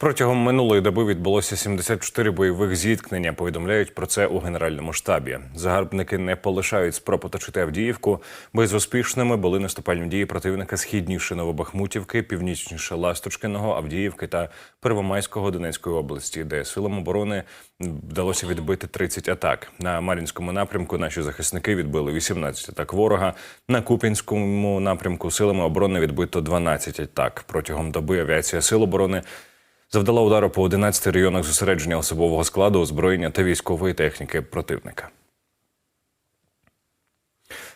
Протягом минулої доби відбулося 74 бойових зіткнення. Повідомляють про це у генеральному штабі. Загарбники не полишають спроб оточити Авдіївку. Безуспішними були наступальні дії противника східніше Новобахмутівки, північніше Ласточкиного, Авдіївки та Первомайського Донецької області, де силам оборони вдалося відбити 30 атак. На Мар'їнському напрямку наші захисники відбили 18 атак ворога. На Купінському напрямку силами оборони відбито 12 атак. Протягом доби авіація сил оборони завдала удару по 11 районах зосередження особового складу, озброєння та військової техніки противника.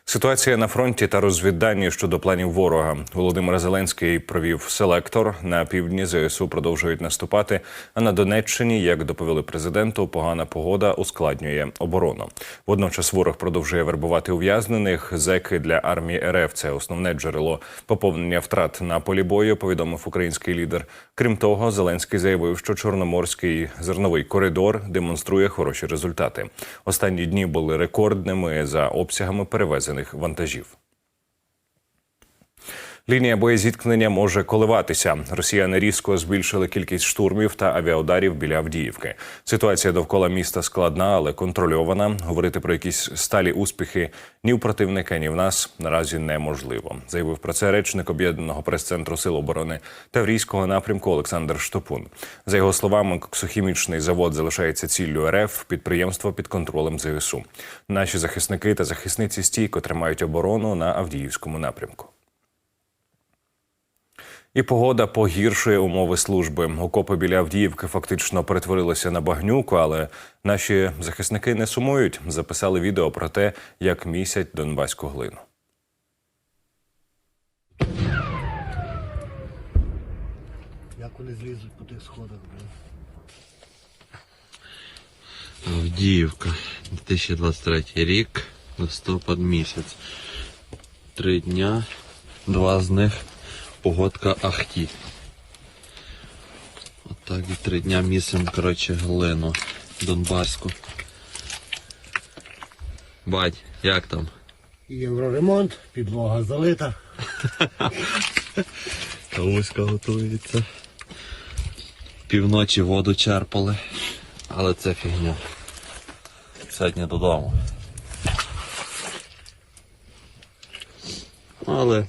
Ситуація на фронті та розвіддані щодо планів ворога. Володимир Зеленський провів селектор. На півдні ЗСУ продовжують наступати. А на Донеччині, як доповіли президенту, погана погода ускладнює оборону. Водночас ворог продовжує вербувати ув'язнених. Зеки для армії РФ це основне джерело поповнення втрат на полі бою. Повідомив український лідер. Крім того, Зеленський заявив, що Чорноморський зерновий коридор демонструє хороші результати. Останні дні були рекордними за обсягами перевезених вантажів. Лінія боєзіткнення може коливатися. Росіяни різко збільшили кількість штурмів та авіаударів біля Авдіївки. Ситуація довкола міста складна, але контрольована. Говорити про якісь сталі успіхи ні в противника, ні в нас наразі неможливо. Заявив про це речник об'єднаного прес-центру Сил оборони Таврійського напрямку Олександр Штопун. За його словами, коксохімічний завод залишається ціллю РФ. Підприємство під контролем ЗСУ. Наші захисники та захисниці стійко тримають оборону на Авдіївському напрямку. І погода погіршує умови служби. Окопи біля Авдіївки фактично перетворилися на багнюку, але наші захисники не сумують. Записали відео про те, як місять донбаську глину. Як вони злізуть по тих сходах. Авдіївка, 2023 рік, листопад місяць. Три дня, два з них погодка Ахті. Отак і три дня місимо, коротше, глину Донбаську. Бать, як там? Євроремонт, підлога залита. Кавуська готується. Півночі воду черпали, але це фігня. Сьогодні додому. Але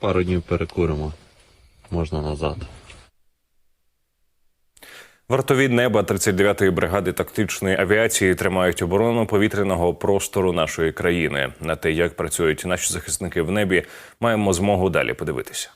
пару днів перекуримо. Можна назад. Вартові неба 39-ї бригади тактичної авіації тримають оборону повітряного простору нашої країни. На те, як працюють наші захисники в небі, маємо змогу далі подивитися.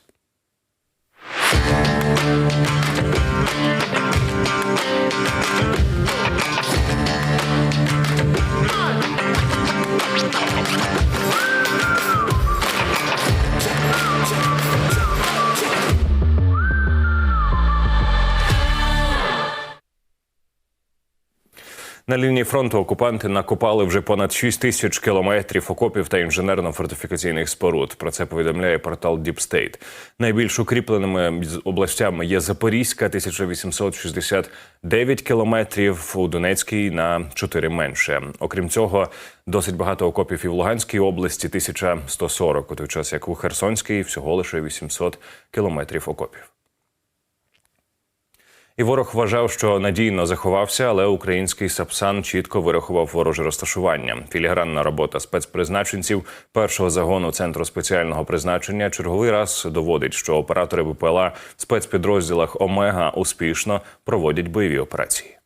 На лінії фронту окупанти накопали вже понад 6 тисяч кілометрів окопів та інженерно-фортифікаційних споруд. Про це повідомляє портал Deep State. Найбільш укріпленими областями є Запорізька, 1869 кілометрів, у Донецькій на 4 менше. Окрім цього, досить багато окопів і в Луганській області 1140, у той час як у Херсонській всього лише 800 кілометрів окопів. І ворог вважав, що надійно заховався, але український Сапсан чітко вирахував вороже розташування. Філігранна робота спецпризначенців першого загону центру спеціального призначення черговий раз доводить, що оператори БПЛА в спецпідрозділах Омега успішно проводять бойові операції.